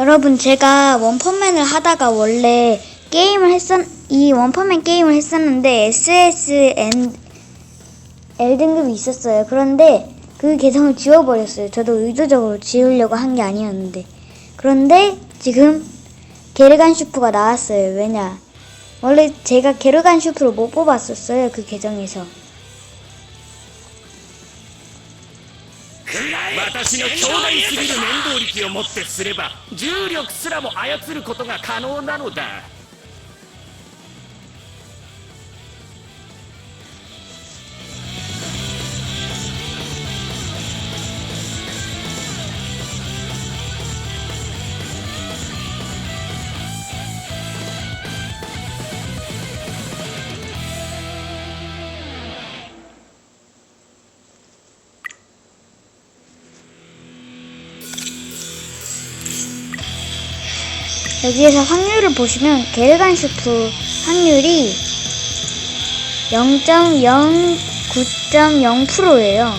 여러분 제가 원펀맨을 하다가 원래 게임을 했었 이 원펀맨 게임을 했었는데 SSN L 등급이 있었어요. 그런데 그 계정을 지워버렸어요. 저도 의도적으로 지우려고 한 게 아니었는데 그런데 지금 게르간 슈프가 나왔어요. 왜냐 원래 제가 게르간 슈프를 못 뽑았었어요. 그 계정에서 私の強大すぎる面倒力をもってすれば重力すらも操ることが可能なのだ。 여기에서 확률을 보시면 게르간 슈프 확률이 0.09.0%예요.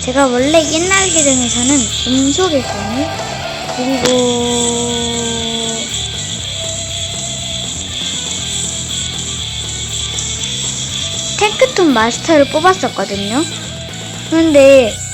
제가 원래 옛날 계정에서는 음속의 손이 그리고 탱크톤 마스터를 뽑았었거든요. 그런데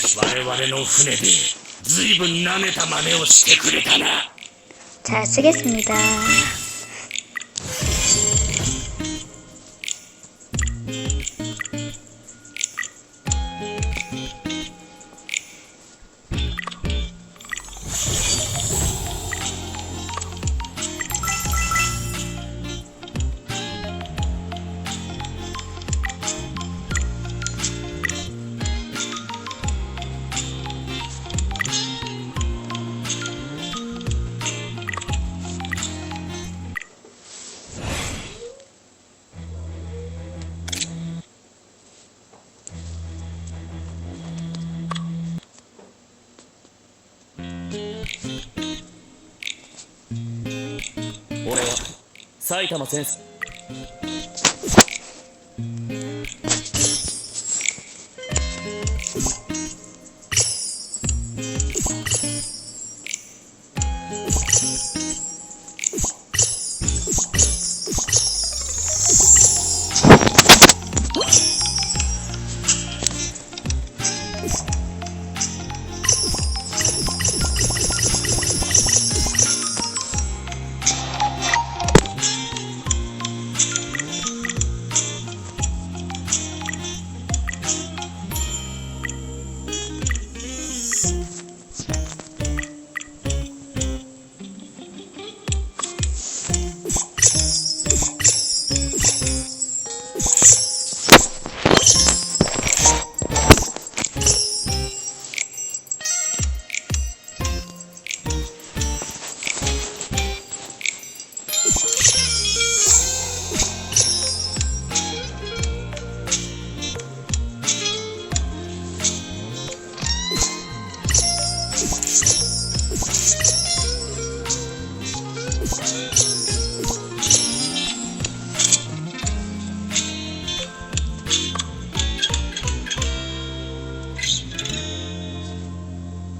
我々の船で随分舐めた真似をしてくれたな 잘 쓰겠습니다. 埼玉先生。